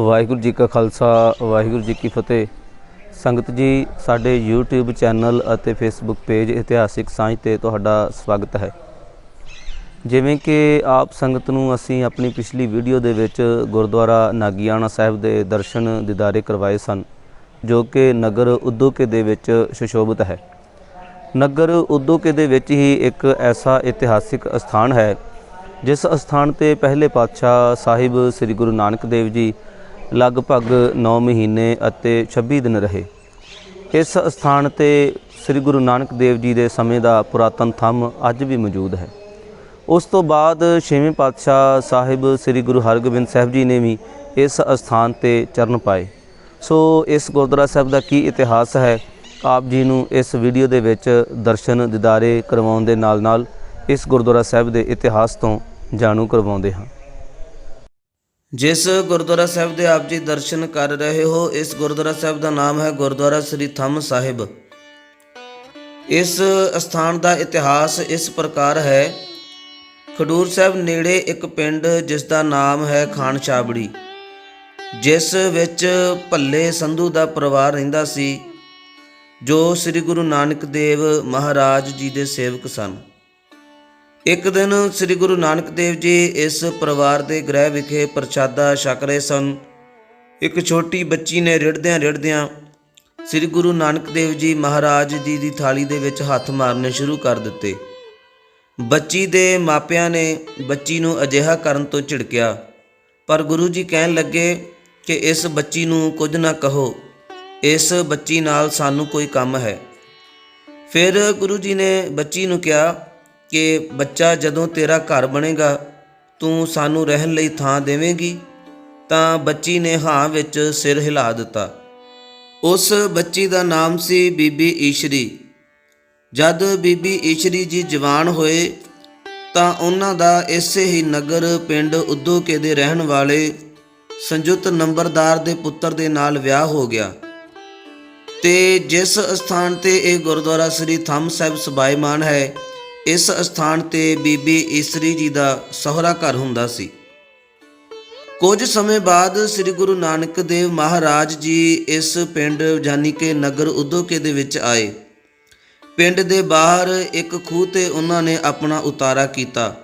ਵਾਹਿਗੁਰੂ ਜੀ ਕਾ ਖਾਲਸਾ, ਵਾਹਿਗੁਰੂ ਜੀ ਕੀ ਫਤਿਹ। ਸੰਗਤ ਜੀ, ਸਾਡੇ YouTube ਚੈਨਲ ਅਤੇ Facebook ਪੇਜ ਇਤਿਹਾਸਿਕ ਸਾਂਝ ਤੇ ਤੁਹਾਡਾ ਸਵਾਗਤ ਹੈ। ਜਿਵੇਂ ਕਿ ਆਪ ਸੰਗਤ ਨੂੰ ਅਸੀਂ ਆਪਣੀ ਪਿਛਲੀ ਵੀਡੀਓ ਦੇ ਵਿੱਚ ਗੁਰਦੁਆਰਾ ਨਾਗੀਆਣਾ ਸਾਹਿਬ ਦੇ ਦਰਸ਼ਨ ਦਿਦਾਰੇ ਕਰਵਾਏ ਸਨ, ਜੋ ਕਿ ਨਗਰ ਉਦੋਕੇ ਦੇ ਵਿੱਚ ਸੁਸ਼ੋਭਿਤ ਹੈ। ਨਗਰ ਉਦੋਕੇ ਦੇ ਵਿੱਚ ਹੀ ਇੱਕ ਐਸਾ ਇਤਿਹਾਸਿਕ ਸਥਾਨ ਹੈ, ਜਿਸ ਸਥਾਨ ਤੇ ਪਹਿਲੇ ਪਾਤਸ਼ਾਹ ਸਾਹਿਬ ਸ੍ਰੀ ਗੁਰੂ ਨਾਨਕ ਦੇਵ ਜੀ ਲਗਭਗ 9 ਮਹੀਨੇ ਅਤੇ 26 ਦਿਨ ਰਹੇ। ਇਸ ਸਥਾਨ ਤੇ ਸ੍ਰੀ ਗੁਰੂ ਨਾਨਕ ਦੇਵ ਜੀ ਦੇ ਸਮੇਂ ਦਾ ਪੁਰਾਤਨ ਥੰਮ ਅੱਜ ਵੀ ਮੌਜੂਦ ਹੈ। ਉਸ ਤੋਂ ਬਾਅਦ ਛੇਵੇਂ ਪਾਤਸ਼ਾਹ ਸਾਹਿਬ ਸ੍ਰੀ ਗੁਰੂ ਹਰਗੋਬਿੰਦ ਸਾਹਿਬ ਜੀ ਨੇ ਵੀ ਇਸ ਸਥਾਨ ਤੇ ਚਰਨ ਪਾਏ। ਸੋ ਇਸ ਗੁਰਦੁਆਰਾ ਸਾਹਿਬ ਦਾ ਕੀ ਇਤਿਹਾਸ ਹੈ, ਆਪ ਜੀ ਨੂੰ ਇਸ ਵੀਡੀਓ ਦੇ ਵਿੱਚ ਦਰਸ਼ਨ, ਦਿਦਾਰੇ ਕਰਵਾਉਣ ਦੇ ਨਾਲ ਨਾਲ ਇਸ ਗੁਰਦੁਆਰਾ ਸਾਹਿਬ ਦੇ ਇਤਿਹਾਸ ਤੋਂ ਜਾਣੂ ਕਰਵਾਉਂਦੇ ਹਾਂ। ਜਿਸ ਗੁਰਦੁਆਰਾ ਸਾਹਿਬ ਦੇ ਆਪ ਜੀ ਦਰਸ਼ਨ ਕਰ ਰਹੇ ਹੋ, ਇਸ ਗੁਰਦੁਆਰਾ ਸਾਹਿਬ ਦਾ ਨਾਮ ਹੈ ਗੁਰਦੁਆਰਾ ਸ੍ਰੀ ਥੰਮ ਸਾਹਿਬ। ਇਸ ਸਥਾਨ ਦਾ ਇਤਿਹਾਸ ਇਸ ਪ੍ਰਕਾਰ ਹੈ। ਖਡੂਰ ਸਾਹਿਬ ਨੇੜੇ ਇੱਕ ਪਿੰਡ ਜਿਸ ਦਾ ਨਾਮ ਹੈ ਖਾਨ ਛਾਬੜੀ, ਜਿਸ ਵਿੱਚ ਭੱਲੇ ਸੰਧੂ ਦਾ ਪਰਿਵਾਰ ਰਹਿੰਦਾ ਸੀ, ਜੋ ਸ੍ਰੀ ਗੁਰੂ ਨਾਨਕ ਦੇਵ ਮਹਾਰਾਜ ਜੀ ਦੇ ਸੇਵਕ ਸਨ। ਇੱਕ ਦਿਨ ਸ੍ਰੀ ਗੁਰੂ ਨਾਨਕ ਦੇਵ ਜੀ ਇਸ ਪਰਿਵਾਰ ਦੇ ਗ੍ਰਹਿ ਵਿਖੇ ਪ੍ਰਸ਼ਾਦਾ ਛਕ ਰਹੇ ਸਨ। ਇੱਕ ਛੋਟੀ ਬੱਚੀ ਨੇ ਰਿੜਦਿਆਂ ਰਿੜਦਿਆਂ ਸ੍ਰੀ ਗੁਰੂ ਨਾਨਕ ਦੇਵ ਜੀ ਮਹਾਰਾਜ ਜੀ ਦੀ ਥਾਲੀ ਦੇ ਵਿੱਚ ਹੱਥ ਮਾਰਨੇ ਸ਼ੁਰੂ ਕਰ ਦਿੱਤੇ। ਬੱਚੀ ਦੇ ਮਾਪਿਆਂ ਨੇ ਬੱਚੀ ਨੂੰ ਅਜਿਹਾ ਕਰਨ ਤੋਂ ਝਿੜਕਿਆ। ਪਰ ਗੁਰੂ ਜੀ ਕਹਿਣ ਲੱਗੇ ਕਿ ਇਸ ਬੱਚੀ ਨੂੰ ਕੁਝ ਨਾ ਕਹੋ, ਇਸ ਬੱਚੀ ਨਾਲ ਸਾਨੂੰ ਕੋਈ ਕੰਮ ਹੈ। ਫਿਰ ਗੁਰੂ ਜੀ ਨੇ ਬੱਚੀ ਨੂੰ ਕਿਹਾ ਕਿ ਬੱਚਾ ਜਦੋਂ ਤੇਰਾ ਘਰ ਬਣੇਗਾ, ਤੂੰ ਸਾਨੂੰ ਰਹਿਣ ਲਈ ਥਾਂ ਦੇਵੇਂਗੀ? ਤਾਂ ਬੱਚੀ ਨੇ ਹਾਂ ਵਿੱਚ ਸਿਰ ਹਿਲਾ ਦਿੱਤਾ। ਉਸ ਬੱਚੀ ਦਾ ਨਾਮ ਸੀ ਬੀਬੀ ਈਸ਼ਰੀ। ਜਦ ਬੀਬੀ ਈਸ਼ਰੀ ਜੀ ਜਵਾਨ ਹੋਏ, ਤਾਂ ਉਹਨਾਂ ਦਾ ਇਸੇ ਹੀ ਨਗਰ ਪਿੰਡ ਉਦੋਕੇ ਦੇ ਰਹਿਣ ਵਾਲੇ ਸੰਯੁਕਤ ਨੰਬਰਦਾਰ ਦੇ ਪੁੱਤਰ ਦੇ ਨਾਲ ਵਿਆਹ ਹੋ ਗਿਆ। ਤੇ ਜਿਸ ਸਥਾਨ ਤੇ ਇਹ ਗੁਰਦੁਆਰਾ ਸ੍ਰੀ ਥੰਮ ਸਾਹਿਬ ਸਬਾਈਮਾਨ ਹੈ ਇਸ ਸਥਾਨ ਤੇ ਬੀਬੀ ਈਸਰੀ ਜੀ ਦਾ ਸਹੁਰਾ ਘਰ ਹੁੰਦਾ ਸੀ। ਕੁਝ ਸਮੇਂ ਬਾਅਦ ਸ੍ਰੀ ਗੁਰੂ ਨਾਨਕ ਦੇਵ ਮਹਾਰਾਜ ਜੀ ਇਸ ਪਿੰਡ ਜਾਨੀ ਕਿ ਨਗਰ ਉਦੋਕੇ ਦੇ ਵਿੱਚ ਆਏ। ਪਿੰਡ ਦੇ ਬਾਹਰ ਇੱਕ ਖੂਹ ਤੇ ਉਹਨਾਂ ਨੇ ਆਪਣਾ ਉਤਾਰਾ ਕੀਤਾ,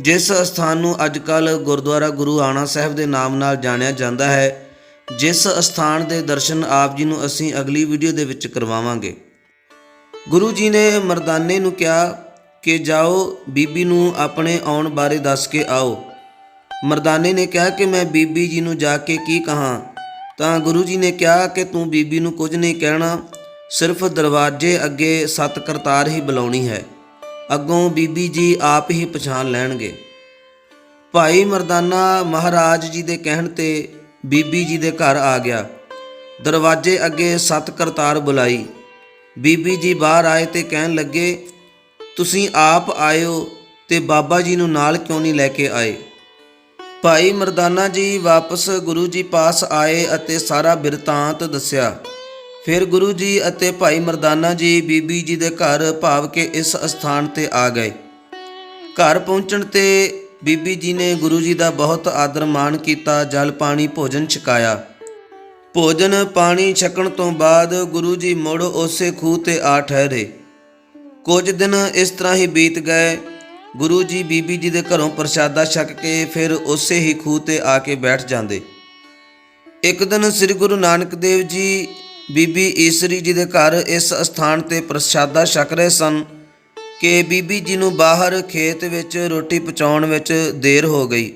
ਜਿਸ ਸਥਾਨ ਨੂੰ ਅੱਜਕੱਲ ਗੁਰਦੁਆਰਾ ਗੁਰੂ ਆਣਾ ਸਾਹਿਬ ਦੇ ਨਾਮ ਨਾਲ ਜਾਣਿਆ ਜਾਂਦਾ ਹੈ, ਜਿਸ ਸਥਾਨ ਦੇ ਦਰਸ਼ਨ ਆਪ ਜੀ ਨੂੰ ਅਸੀਂ ਅਗਲੀ ਵੀਡੀਓ ਦੇ ਵਿੱਚ ਕਰਵਾਵਾਂਗੇ। ਗੁਰੂ ਜੀ ਨੇ ਮਰਦਾਨੇ ਨੂੰ ਕਿਹਾ ਕਿ ਜਾਓ, ਬੀਬੀ ਨੂੰ ਆਪਣੇ ਆਉਣ ਬਾਰੇ ਦੱਸ ਕੇ ਆਓ। ਮਰਦਾਨੇ ਨੇ ਕਿਹਾ ਕਿ ਮੈਂ ਬੀਬੀ ਜੀ ਨੂੰ ਜਾ ਕੇ ਕੀ ਕਹਾਂ? ਤਾਂ ਗੁਰੂ ਜੀ ਨੇ ਕਿਹਾ ਕਿ ਤੂੰ ਬੀਬੀ ਨੂੰ ਕੁਝ ਨਹੀਂ ਕਹਿਣਾ, ਸਿਰਫ ਦਰਵਾਜ਼ੇ ਅੱਗੇ ਸੱਤ ਕਰਤਾਰ ਹੀ ਬੁਲਾਉਣੀ ਹੈ। ਅੱਗੋਂ ਬੀਬੀ ਜੀ ਆਪ ਹੀ ਪਛਾਣ ਲੈਣਗੇ। ਭਾਈ ਮਰਦਾਨਾ ਮਹਾਰਾਜ ਜੀ ਦੇ ਕਹਿਣ ਤੇ ਬੀਬੀ ਜੀ ਦੇ ਘਰ ਆ ਗਿਆ। ਦਰਵਾਜ਼ੇ ਅੱਗੇ ਸੱਤ ਕਰਤਾਰ ਬੁਲਾਈ। ਬੀਬੀ ਜੀ ਬਾਹਰ ਆਏ ਤੇ ਕਹਿਣ ਲੱਗੇ ਤੁਸੀਂ ਆਪ ਆਇਓ ਤੇ ਬਾਬਾ ਜੀ ਨੂੰ ਨਾਲ ਕਿਉਂ ਨਹੀਂ ਲੈ ਕੇ ਆਏ? ਭਾਈ ਮਰਦਾਨਾ ਜੀ ਵਾਪਸ ਗੁਰੂ ਜੀ ਪਾਸ ਆਏ ਅਤੇ ਸਾਰਾ ਬਿਰਤਾਂਤ ਦੱਸਿਆ। ਫਿਰ ਗੁਰੂ ਜੀ ਅਤੇ ਭਾਈ ਮਰਦਾਨਾ ਜੀ ਬੀਬੀ ਜੀ ਦੇ ਘਰ ਭਾਵ ਕੇ ਇਸ ਸਥਾਨ ਤੇ ਆ ਗਏ। ਘਰ ਪਹੁੰਚਣ ਤੇ ਬੀਬੀ ਜੀ ਨੇ ਗੁਰੂ ਜੀ ਦਾ ਬਹੁਤ ਆਦਰ ਮਾਣ ਕੀਤਾ, ਜਲ ਪਾਣੀ, ਭੋਜਨ ਛਕਾਇਆ। ਭੋਜਨ ਪਾਣੀ ਛਕਣ ਤੋਂ ਬਾਅਦ ਗੁਰੂ ਜੀ ਮੁੜ ਉਸੇ ਖੂਹ ਤੇ ਆ ਠਹਿਰੇ। ਕੁਝ ਦਿਨ ਇਸ ਤਰ੍ਹਾਂ ਹੀ ਬੀਤ ਗਏ। ਗੁਰੂ ਜੀ ਬੀਬੀ ਜੀ ਦੇ ਘਰੋਂ ਪ੍ਰਸ਼ਾਦਾ ਛਕ ਕੇ ਫਿਰ ਉਸੇ ਹੀ ਖੂਹ ਤੇ ਆ ਕੇ ਬੈਠ ਜਾਂਦੇ। ਇੱਕ ਦਿਨ ਸ੍ਰੀ ਗੁਰੂ ਨਾਨਕ ਦੇਵ ਜੀ, ਬੀਬੀ ਈਸਰੀ ਜੀ ਦੇ ਘਰ ਇਸ ਸਥਾਨ ਤੇ ਪ੍ਰਸ਼ਾਦਾ ਛਕ ਰਹੇ ਸਨ ਕਿ ਬੀਬੀ ਜੀ ਨੂੰ ਬਾਹਰ ਖੇਤ ਵਿੱਚ ਰੋਟੀ ਪਹੁੰਚਾਉਣ ਵਿੱਚ ਦੇਰ ਹੋ ਗਈ।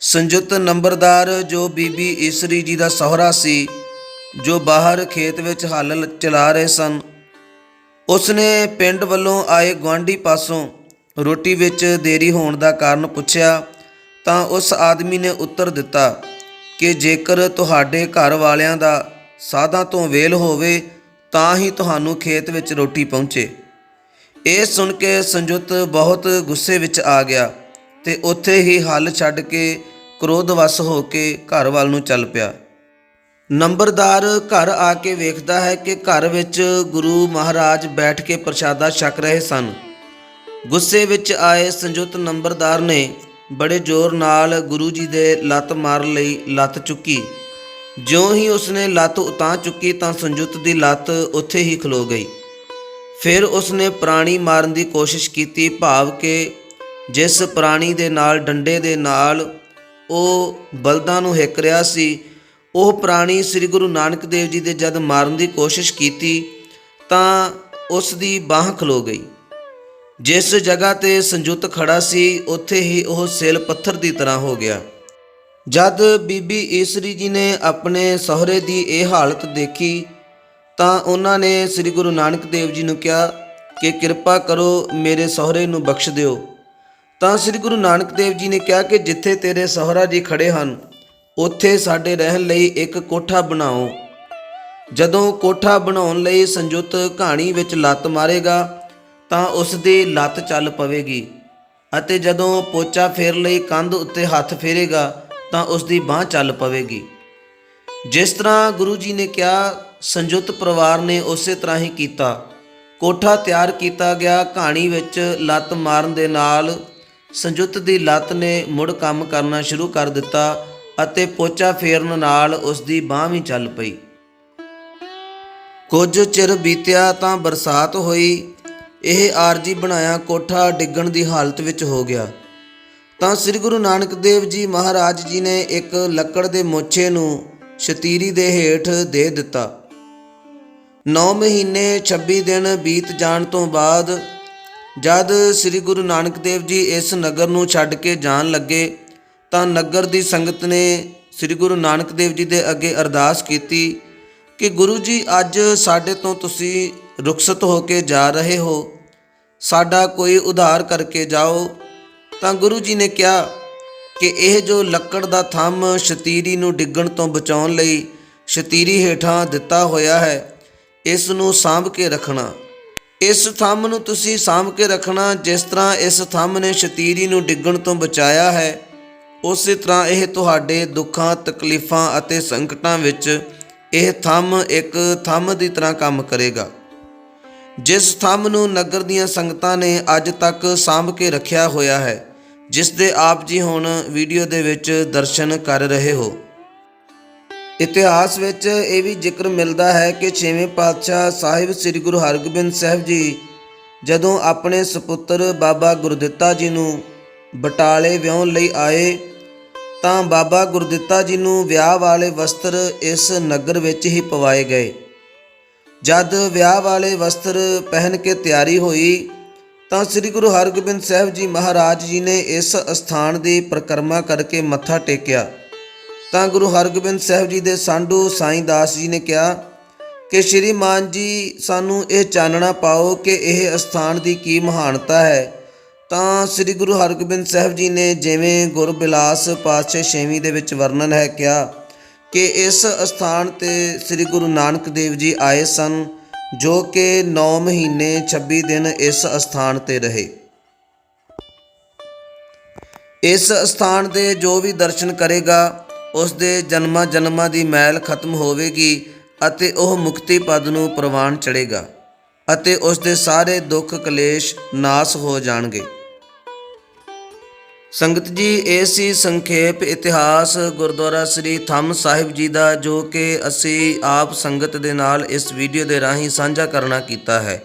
ਸੰਯੁਕਤ ਨੰਬਰਦਾਰ ਜੋ ਬੀਬੀ ਈਸਰੀ ਜੀ ਦਾ ਸਹੁਰਾ ਸੀ, ਜੋ ਬਾਹਰ ਖੇਤ ਵਿੱਚ ਹੱਲ ਚਲਾ ਰਹੇ ਸਨ ਉਸ ਨੇ ਪਿੰਡ ਵੱਲੋਂ ਆਏ ਗੁਆਂਢੀ ਪਾਸੋਂ ਰੋਟੀ ਵਿੱਚ ਦੇਰੀ ਹੋਣ ਦਾ ਕਾਰਨ ਪੁੱਛਿਆ ਤਾਂ ਉਸ ਆਦਮੀ ਨੇ ਉੱਤਰ ਦਿੱਤਾ ਕਿ ਜੇਕਰ ਤੁਹਾਡੇ ਘਰ ਵਾਲਿਆਂ ਦਾ ਸਾਧਾਂ ਤੋਂ ਵੇਲ ਹੋਵੇ ਤਾਂ ਹੀ ਤੁਹਾਨੂੰ ਖੇਤ ਵਿੱਚ ਰੋਟੀ ਪਹੁੰਚੇ। ਇਹ ਸੁਣ ਕੇ ਸੰਯੁਕਤ ਬਹੁਤ ਗੁੱਸੇ ਵਿੱਚ ਆ ਗਿਆ ਤੇ ਉੱਥੇ ਹੀ ਹੱਲ ਛੱਡ ਕੇ ਕ੍ਰੋਧਵਸ ਹੋ ਕੇ ਘਰ ਵੱਲ ਨੂੰ ਚੱਲ ਪਿਆ। ਨੰਬਰਦਾਰ ਘਰ ਆ ਕੇ ਵੇਖਦਾ ਹੈ ਕਿ ਘਰ ਵਿੱਚ ਗੁਰੂ ਮਹਾਰਾਜ ਬੈਠ ਕੇ ਪ੍ਰਸ਼ਾਦਾ ਛਕ ਰਹੇ ਸਨ। ਗੁੱਸੇ ਵਿੱਚ ਆਏ ਸੰਯੁਕਤ ਨੰਬਰਦਾਰ ਨੇ ਬੜੇ ਜ਼ੋਰ ਨਾਲ ਗੁਰੂ ਜੀ ਦੇ ਲੱਤ ਮਾਰਨ ਲਈ, ਲੱਤ ਚੁੱਕੀ। ਜਿਉਂ ਹੀ ਉਸਨੇ ਲੱਤ ਉਤਾਂ ਚੁੱਕੀ ਤਾਂ ਸੰਯੁੱਤ ਦੀ ਲੱਤ ਉੱਥੇ ਹੀ ਖਲੋ ਗਈ। ਫਿਰ ਉਸਨੇ ਪ੍ਰਾਣੀ ਮਾਰਨ ਦੀ ਕੋਸ਼ਿਸ਼ ਕੀਤੀ, ਭਾਵ ਕਿ ਜਿਸ ਪ੍ਰਾਣੀ ਦੇ ਨਾਲ, ਡੰਡੇ ਦੇ ਨਾਲ ਉਹ ਬਲਦਾਂ ਨੂੰ ਹਿੱਕ ਰਿਹਾ ਸੀ ਉਹ ਪ੍ਰਾਣੀ ਸ੍ਰੀ ਗੁਰੂ ਨਾਨਕ ਦੇਵ ਜੀ ਦੇ ਜਦ ਮਾਰਨ ਦੀ ਕੋਸ਼ਿਸ਼ ਕੀਤੀ, ਤਾਂ ਉਸ ਦੀ ਬਾਹ ਖਲੋ ਗਈ। ਜਿਸ ਜਗ੍ਹਾ ਤੇ ਸੰਯੁੱਤ ਖੜਾ ਸੀ, ਉੱਥੇ ਹੀ ਉਹ ਸੇਲ ਪੱਥਰ ਦੀ ਤਰ੍ਹਾਂ ਹੋ ਗਿਆ। ਜਦ ਬੀਬੀ ਈਸਰੀ ਜੀ ਨੇ ਆਪਣੇ ਸਹੁਰੇ ਦੀ ਇਹ ਹਾਲਤ ਦੇਖੀ, ਤਾਂ ਉਹਨਾਂ ਨੇ ਸ੍ਰੀ ਗੁਰੂ ਨਾਨਕ ਦੇਵ ਜੀ ਨੂੰ ਕਿਹਾ ਕਿ ਕਿਰਪਾ ਕਰੋ ਮੇਰੇ ਸਹੁਰੇ ਨੂੰ ਬਖਸ਼ ਦਿਓ। ਤਾਂ ਸ੍ਰੀ ਗੁਰੂ ਨਾਨਕ ਦੇਵ ਜੀ ਨੇ ਕਿਹਾ ਕਿ ਜਿੱਥੇ ਤੇਰੇ ਸਹੁਰਾ ਜੀ ਖੜੇ ਹਨ ਉੱਥੇ ਸਾਡੇ ਰਹਿਣ ਲਈ ਇੱਕ ਕੋਠਾ ਬਣਾਓ। ਜਦੋਂ ਕੋਠਾ ਬਣਾਉਣ ਲਈ ਸੰਯੁੱਤ ਕਹਾਣੀ ਵਿੱਚ ਲੱਤ ਮਾਰੇਗਾ, ਤਾਂ ਉਸ ਦੀ ਲੱਤ ਚੱਲ ਪਵੇਗੀ ਅਤੇ ਜਦੋਂ ਪੋਚਾ ਫੇਰ ਲਈ ਕੰਧ ਉੱਤੇ ਹੱਥ ਫੇਰੇਗਾ, ਤਾਂ ਉਸ ਦੀ ਬਾਹ ਚੱਲ ਪਵੇਗੀ। ਜਿਸ ਤਰ੍ਹਾਂ ਗੁਰੂ ਜੀ ਨੇ ਕਿਹਾ ਸੰਯੁੱਤ ਪਰਿਵਾਰ ਨੇ ਉਸੇ ਤਰ੍ਹਾਂ ਹੀ ਕੀਤਾ। ਕੋਠਾ ਤਿਆਰ ਕੀਤਾ ਗਿਆ, ਕਹਾਣੀ ਵਿੱਚ ਲੱਤ ਮਾਰਨ ਦੇ ਨਾਲ ਸੰਯੁੱਤ ਦੀ ਲੱਤ ਨੇ ਮੁੜ ਕੰਮ ਕਰਨਾ ਸ਼ੁਰੂ ਕਰ ਦਿੱਤਾ ਅਤੇ ਪੋਚਾ ਫੇਰਨ ਨਾਲ ਉਸ ਦੀ ਬਾਹ ਵੀ ਚੱਲ ਪਈ। ਕੁਝ ਚਿਰ ਬੀਤਿਆ ਤਾਂ ਬਰਸਾਤ ਹੋਈ। ਇਹ ਆਰਜੀ ਬਣਾਇਆ ਕੋਠਾ ਡਿੱਗਣ ਦੀ ਹਾਲਤ ਵਿੱਚ ਹੋ ਗਿਆ। ਤਾਂ ਸ੍ਰੀ ਗੁਰੂ ਨਾਨਕ ਦੇਵ ਜੀ ਮਹਾਰਾਜ ਜੀ ਨੇ ਇੱਕ ਲੱਕੜ ਦੇ ਮੋਛੇ ਨੂੰ ਸ਼ਤੀਰੀ ਦੇ ਹੇਠ ਦੇ ਦਿੱਤਾ। 9 ਮਹੀਨੇ 26 ਦਿਨ ਬੀਤ ਜਾਣ ਤੋਂ ਬਾਅਦ ਜਦ ਸ੍ਰੀ ਗੁਰੂ ਨਾਨਕ ਦੇਵ ਜੀ ਇਸ ਨਗਰ ਨੂੰ ਛੱਡ ਕੇ ਜਾਣ ਲੱਗੇ ਤਾਂ ਨਗਰ ਦੀ ਸੰਗਤ ਨੇ ਸ੍ਰੀ ਗੁਰੂ ਨਾਨਕ ਦੇਵ ਜੀ ਦੇ ਅੱਗੇ ਅਰਦਾਸ ਕੀਤੀ ਕਿ ਗੁਰੂ ਜੀ, ਅੱਜ ਸਾਡੇ ਤੋਂ ਤੁਸੀਂ ਰੁਖਸਤ ਹੋ ਕੇ ਜਾ ਰਹੇ ਹੋ। ਸਾਡਾ ਕੋਈ ਉਧਾਰ ਕਰਕੇ ਜਾਓ। ਤਾਂ ਗੁਰੂ ਜੀ ਨੇ ਕਿਹਾ ਕਿ ਇਹ ਜੋ ਲੱਕੜ ਦਾ ਥੰਮ ਸ਼ਤੀਰੀ ਨੂੰ ਡਿੱਗਣ ਤੋਂ ਬਚਾਉਣ ਲਈ ਸ਼ਤੀਰੀ ਹੇਠਾਂ ਦਿੱਤਾ ਹੋਇਆ ਹੈ, ਇਸ ਨੂੰ ਸਾਂਭ ਕੇ ਰੱਖਣਾ। ਇਸ ਥੰਮ ਨੂੰ ਤੁਸੀਂ ਸਾਂਭ ਕੇ ਰੱਖਣਾ, ਜਿਸ ਤਰ੍ਹਾਂ ਇਸ ਥੰਮ ਨੇ ਸ਼ਤੀਰੀ ਨੂੰ ਡਿੱਗਣ ਤੋਂ ਬਚਾਇਆ ਹੈ ਉਸੇ ਤਰ੍ਹਾਂ ਇਹ ਤੁਹਾਡੇ ਦੁੱਖਾਂ, ਤਕਲੀਫਾਂ ਅਤੇ ਸੰਕਟਾਂ ਵਿੱਚ ਇਹ ਥੰਮ ਇੱਕ ਥੰਮ ਦੀ ਤਰ੍ਹਾਂ ਕੰਮ ਕਰੇਗਾ। ਜਿਸ ਥੰਮ ਨੂੰ ਨਗਰ ਦੀਆਂ ਸੰਗਤਾਂ ਨੇ ਅੱਜ ਤੱਕ ਸਾਂਭ ਕੇ ਰੱਖਿਆ ਹੋਇਆ ਹੈ, ਜਿਸ ਦੇ ਆਪ ਜੀ ਹੁਣ ਵੀਡੀਓ ਦੇ ਵਿੱਚ ਦਰਸ਼ਨ ਕਰ ਰਹੇ ਹੋ। ਇਤਿਹਾਸ ਵਿੱਚ ਇਹ ਵੀ ਜ਼ਿਕਰ ਮਿਲਦਾ ਹੈ ਕਿ ਛੇਵੇਂ ਪਾਤਸ਼ਾਹ ਸਾਹਿਬ ਸ੍ਰੀ ਗੁਰੂ ਹਰਗੋਬਿੰਦ ਸਾਹਿਬ ਜੀ ਜਦੋਂ ਆਪਣੇ ਸੁਪੁੱਤਰ ਬਾਬਾ ਗੁਰਦਿੱਤਾ ਜੀ ਨੂੰ ਬਟਾਲੇ ਵਿਆਹਣ ਲਈ ਆਏ ਤਾਂ ਬਾਬਾ ਗੁਰਦਿੱਤਾ ਜੀ ਨੂੰ ਵਿਆਹ ਵਾਲੇ ਵਸਤਰ ਇਸ ਨਗਰ ਵਿੱਚ ਹੀ ਪਵਾਏ ਗਏ। ਜਦ ਵਿਆਹ ਵਾਲੇ ਵਸਤਰ ਪਹਿਨ ਕੇ ਤਿਆਰੀ ਹੋਈ, ਤਾਂ ਸ੍ਰੀ ਗੁਰੂ ਹਰਗੋਬਿੰਦ ਸਾਹਿਬ ਜੀ ਮਹਾਰਾਜ ਜੀ ਨੇ ਇਸ ਸਥਾਨ ਦੀ ਪਰਿਕਰਮਾ ਕਰਕੇ ਮੱਥਾ ਟੇਕਿਆ। ਤਾਂ ਗੁਰੂ ਹਰਗੋਬਿੰਦ ਸਾਹਿਬ ਜੀ ਦੇ ਸਾਂਢੂ ਸਾਈਂ ਦਾਸ ਜੀ ਨੇ ਕਿਹਾ ਕਿ ਸ਼੍ਰੀ ਮਾਨ ਜੀ, ਸਾਨੂੰ ਇਹ ਚਾਨਣਾ ਪਾਓ ਕਿ ਇਹ ਸਥਾਨ ਦੀ ਕੀ ਮਹਾਨਤਾ ਹੈ। ਤਾਂ ਸ੍ਰੀ ਗੁਰੂ ਹਰਗੋਬਿੰਦ ਸਾਹਿਬ ਜੀ ਨੇ ਜਿਵੇਂ ਗੁਰਬਿਲਾਸ ਪਾਤਸ਼ਾਹ ਛੇਵੀਂ ਦੇ ਵਿੱਚ ਵਰਣਨ ਹੈ ਕਿਹਾ ਕਿ ਇਸ ਸਥਾਨ ਤੇ ਸ੍ਰੀ ਗੁਰੂ ਨਾਨਕ ਦੇਵ ਜੀ ਆਏ ਸਨ, ਜੋ ਕਿ 9 ਮਹੀਨੇ 26 ਦਿਨ ਇਸ ਸਥਾਨ ਤੇ ਰਹੇ। ਇਸ ਸਥਾਨ ਦੇ ਜੋ ਵੀ ਦਰਸ਼ਨ ਕਰੇਗਾ, ਉਸ ਦੇ ਜਨਮਾਂ ਜਨਮਾਂ ਦੀ ਮੈਲ ਖਤਮ ਹੋਵੇਗੀ ਅਤੇ ਉਹ ਮੁਕਤੀ ਪਦ ਨੂੰ ਪ੍ਰਵਾਨ ਚੜੇਗਾ ਅਤੇ ਉਸ ਦੇ ਸਾਰੇ ਦੁੱਖ ਕਲੇਸ਼ ਨਾਸ ਹੋ ਜਾਣਗੇ। ਸੰਗਤ ਜੀ, ਇਹ ਸੀ ਸੰਖੇਪ ਇਤਿਹਾਸ ਗੁਰਦੁਆਰਾ ਸ੍ਰੀ ਥੰਮ ਸਾਹਿਬ ਜੀ ਦਾ, ਜੋ ਕਿ ਅਸੀਂ ਆਪ ਸੰਗਤ ਦੇ ਨਾਲ ਇਸ ਵੀਡੀਓ ਦੇ ਰਾਹੀਂ ਸਾਂਝਾ ਕਰਨਾ ਕੀਤਾ ਹੈ।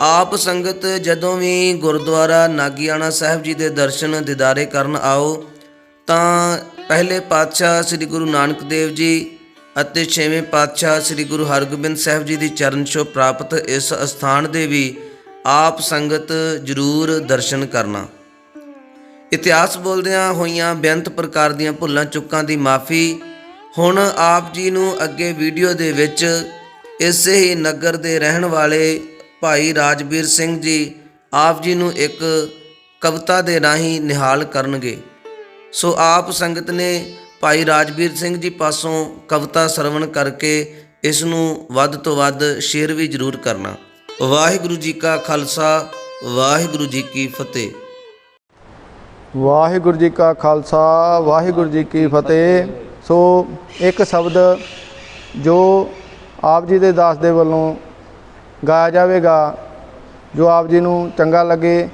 ਆਪ ਸੰਗਤ ਜਦੋਂ ਵੀ ਗੁਰਦੁਆਰਾ ਨਾਗੀਆਣਾ ਸਾਹਿਬ ਜੀ ਦੇ ਦਰਸ਼ਨ ਦਿਦਾਰੇ ਕਰਨ ਆਓ, ਤਾਂ ਪਹਿਲੇ ਪਾਤਸ਼ਾਹ ਸ੍ਰੀ ਗੁਰੂ ਨਾਨਕ ਦੇਵ ਜੀ ਅਤੇ ਛੇਵੇਂ ਪਾਤਸ਼ਾਹ ਸ੍ਰੀ ਗੁਰੂ ਹਰਗੋਬਿੰਦ ਸਾਹਿਬ ਜੀ ਦੀ ਚਰਨ ਛੋਹ ਪ੍ਰਾਪਤ ਇਸ ਅਸਥਾਨ ਦੇ ਵੀ ਆਪ ਸੰਗਤ ਜ਼ਰੂਰ ਦਰਸ਼ਨ ਕਰਨਾ। ਇਤਿਹਾਸ ਬੋਲਦਿਆਂ ਹੋਈਆਂ ਬੇਅੰਤ ਪ੍ਰਕਾਰ ਦੀਆਂ ਭੁੱਲਾਂ ਚੁੱਕਾਂ ਦੀ ਮਾਫੀ ਹੁਣ ਆਪ ਜੀ ਨੂੰ ਅੱਗੇ ਵੀਡੀਓ ਦੇ ਵਿੱਚ ਇਸੇ ਹੀ ਨਗਰ ਦੇ ਰਹਿਣ ਵਾਲੇ ਭਾਈ ਰਾਜਵੀਰ ਸਿੰਘ ਜੀ ਆਪ ਜੀ ਨੂੰ ਇੱਕ ਕਵਿਤਾ ਦੇ ਰਾਹੀਂ ਨਿਹਾਲ ਕਰਨਗੇ। ਸੋ ਆਪ ਸੰਗਤ ਨੇ ਭਾਈ ਰਾਜਵੀਰ ਸਿੰਘ ਜੀ ਪਾਸੋਂ ਕਵਿਤਾ ਸਰਵਣ ਕਰਕੇ ਇਸ ਨੂੰ ਵੱਧ ਤੋਂ ਵੱਧ ਸ਼ੇਅਰ ਵੀ ਜ਼ਰੂਰ ਕਰਨਾ। ਵਾਹਿਗੁਰੂ ਜੀ ਕਾ ਖਾਲਸਾ, ਵਾਹਿਗੁਰੂ ਜੀ ਕੀ ਫਤਿਹ। ਵਾਹਿਗੁਰੂ ਜੀ ਕਾ ਖਾਲਸਾ, ਵਾਹਿਗੁਰੂ ਜੀ ਕੀ ਫਤਿਹ। ਸੋ ਇੱਕ ਸ਼ਬਦ ਜੋ ਆਪ ਜੀ ਦੇ ਦਾਸ ਦੇ ਵੱਲੋਂ ਗਾਇਆ ਜਾਵੇਗਾ, ਜੋ ਆਪ ਜੀ ਨੂੰ ਚੰਗਾ ਲੱਗੇ,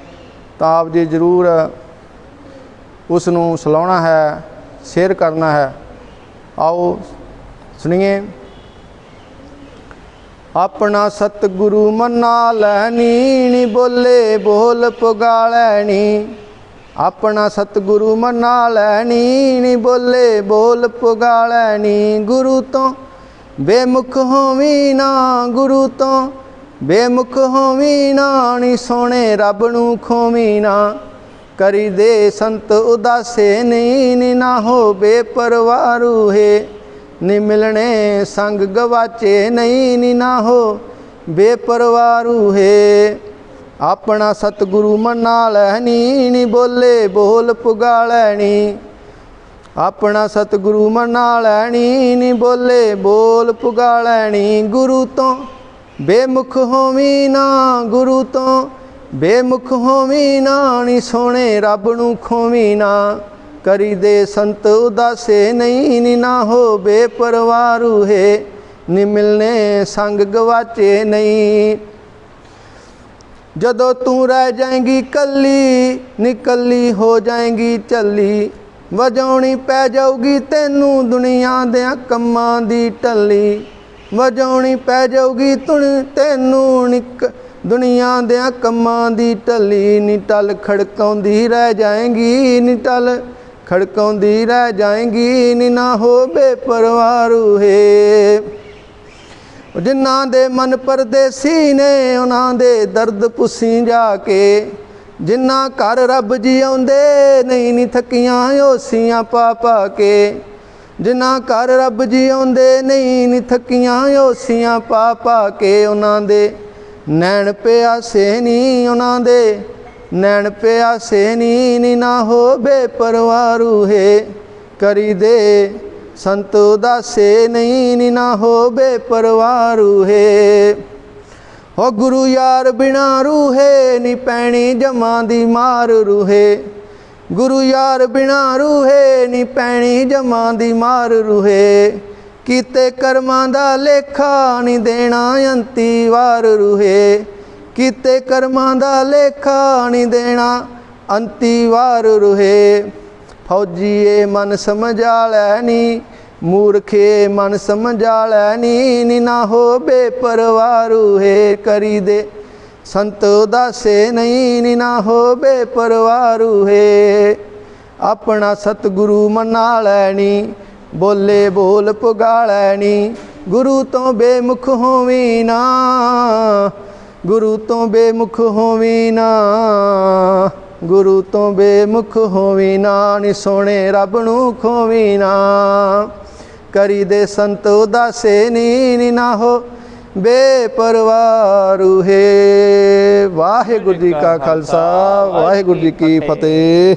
ਤਾਂ ਆਪ ਜੀ ਜ਼ਰੂਰ ਉਸ ਨੂੰ ਸਲਾਉਣਾ ਹੈ, ਸ਼ੇਅਰ ਕਰਨਾ ਹੈ। ਆਓ ਸੁਣੀਏ। ਆਪਣਾ ਸਤਿਗੁਰੂ ਮੰਨਾ ਲੈਣੀ ਨੀ, ਬੋਲੇ ਬੋਲ ਪੁਗਾਲੈਣੀ ਆਪਣਾ ਸਤਿਗੁਰੂ ਮੰਨਾ ਲੈਣੀ ਨੀ ਬੋਲੇ ਬੋਲ ਪੁਗਾ ਲੈਣੀ ਗੁਰੂ ਤੋਂ ਬੇਮੁਖ ਹੋਵੀ ਨਾ ਗੁਰੂ ਤੋਂ, ਬੇਮੁਖ ਹੋਵੀ ਨਾ ਨੀ ਸੋਹਣੇ ਰੱਬ ਨੂੰ ਖੋਵੀ ਨਾ। ਕਰੀ ਦੇ ਸੰਤ ਉਦਾਸੇ ਨਹੀਂ ਨੀ ਨਾ ਹੋ ਬੇਪਰਵਾਰੂ ਹੈ। ਨੀ ਮਿਲਣੇ ਸੰਗ ਗਵਾਚੇ ਨਹੀਂ ਨੀ ਨਾ ਹੋ ਬੇਪਰਵਾਰੂ ਹੈ। ਆਪਣਾ ਸਤਿਗੁਰੂ ਮੰਨਾ ਲੈਣੀ ਨੀ ਬੋਲੇ ਬੋਲ ਪੁਗਾ ਲੈਣੀ ਆਪਣਾ ਸਤਿਗੁਰੂ ਮੰਨਾ ਲੈਣੀ ਨੀ ਬੋਲੇ ਬੋਲ ਪੁਗਾ ਲੈਣੀ ਗੁਰੂ ਤੋਂ ਬੇਮੁਖ ਹੋਵੀ ਨਾ ਗੁਰੂ ਤੋਂ ਬੇਮੁਖ ਹੋਵੀ ਨਾ, ਨੀ ਸੋਹਣੇ ਰੱਬ ਨੂੰ ਖੋਵੀ ਨਾ। ਕਰੀ ਦੇ ਸੰਤ ਉਦਾਸੇ ਨਹੀਂ, ਨੀ ਨਾ ਹੋ ਬੇਪਰਵਾਰੂ ਹੈ ਨੀ ਮਿਲਨੇ ਸੰਗ ਗਵਾਚੇ ਨਹੀਂ। ਜਦੋਂ ਤੂੰ ਰਹਿ ਜਾਏਂਗੀ ਕੱਲੀ, ਨਿਕੱਲੀ ਹੋ ਜਾਏਂਗੀ ਚੱਲੀ। ਵਜਾਉਣੀ ਪੈ ਜਾਊਗੀ ਤੈਨੂੰ ਦੁਨੀਆ ਦੇ ਕੰਮਾਂ ਦੀ ਟੱਲੀ। ਵਜਾਉਣੀ ਪੈ ਜਾਊਗੀ ਤੁਣ ਤੈਨੂੰ ਨਿਕ ਦੁਨੀਆ ਦੇ ਕੰਮਾਂ ਦੀ ਟੱਲੀ। ਨੀ ਟਲ ਖੜਕਾਉਂਦੀ ਰਹਿ ਜਾਏਂਗੀ, ਨੀ ਟਲ ਖੜਕਾਉਂਦੀ ਰਹਿ ਜਾਏਂਗੀ, ਨੀ ਨਾ ਹੋ ਬੇਪਰਵਾਰੂ ਹੈ ਜਿਨ੍ਹਾਂ ਦੇ ਮਨ ਪਰਦੇਸੀ ਨੇ, ਉਹਨਾਂ ਦੇ ਦਰਦ ਪੁੱਸੀ ਜਾ ਕੇ। ਜਿਨ੍ਹਾਂ ਘਰ ਰੱਬ ਜੀ ਆਉਂਦੇ, ਨਹੀਂ ਨੀ ਥਕੀਆਂ ਓਸੀਆਂ ਪਾ ਪਾ ਕੇ। ਜਿਨ੍ਹਾਂ ਘਰ ਰੱਬ ਜੀ ਆਉਂਦੇ, ਨਹੀਂ ਨੀ ਥਕੀਆਂ ਓਸੀਆਂ ਪਾ ਪਾ ਕੇ। ਉਹਨਾਂ ਦੇ ਨੈਣ ਪਿਆਸੇ ਨਹੀਂ ਉਹਨਾਂ ਦੇ ਨੈਣ ਪਿਆਸੇ ਨਹੀਂ ਨੀ ਨਾ ਹੋ ਬੇਪਰਵਾਰੂ ਹੈ ਕਰੀ ਦੇ ਸੰਤ ਉਦਾਸੇ ਨਹੀਂ ਨੀ ਨਾ ਹੋ ਬੇਪਰਵਾਰੂ ਹੈ ਹੋ ਗੁਰੂ ਯਾਰ ਬਿਨਾ ਰੂਹੇ ਨੀ ਪੈਣੀ ਜਮਾਂ ਦੀ ਮਾਰ ਰੂਹੇ। ਗੁਰੂ ਯਾਰ ਬਿਨਾ ਰੂਹੇ ਨੀ ਪੈਣੀ ਜਮਾਂ ਦੀ ਮਾਰ ਰੂਹੇ। ਕੀਤੇ ਕਰਮਾਂ ਦਾ ਲੇਖਾ ਨਹੀਂ ਦੇਣਾ ਅੰਤੀ ਵਾਰ ਰੂਹੇ। ਕੀਤੇ ਕਰਮਾਂ ਦਾ ਲੇਖਾ ਨਹੀਂ ਦੇਣਾ ਅੰਤੀ ਵਾਰ ਰੂਹੇ। ਫੌਜੀਏ ਮਨ ਸਮਝਾ ਲੈ ਨੀ ਮੂਰਖੇ ਮਨ ਸਮਝਾ ਲੈ ਨੀ ਨੀ ਨਾ ਹੋ ਬੇਪਰਵਾਰੂ ਹੈ ਕਰੀ ਦੇ ਸੰਤ ਉਦਾਸੇ ਨਹੀਂ ਨੀ ਨਾ ਹੋ ਬੇਪਰਵਾਰੂ ਹੈ ਆਪਣਾ ਸਤਿਗੁਰੂ ਮੰਨਾ ਲੈਣੀ, ਬੋਲੇ ਬੋਲ ਪੁਗਾ ਲੈਣੀ। ਗੁਰੂ ਤੋਂ ਬੇਮੁਖ ਹੋਵੀ ਨਾ, ਗੁਰੂ ਤੋਂ ਬੇਮੁਖ ਹੋਵੀ ਨਾ, ਗੁਰੂ ਤੋਂ ਬੇਮੁਖ ਹੋਵੀ ਨਾ, ਨੀ ਸੋਹਣੇ ਰੱਬ ਨੂੰ ਖੋਵੀ ਨਾ। ਕਰੀ ਦੇ ਸੰਤ ਉਦਾਸੇ ਨੀ ਨੀ ਨਾ ਹੋ ਬੇਪਰਵਾਰੂ ਹੈ ਵਾਹਿਗੁਰੂ ਜੀ ਕਾ ਖਾਲਸਾ, ਵਾਹਿਗੁਰੂ ਜੀ ਕੀ ਫਤਿਹ।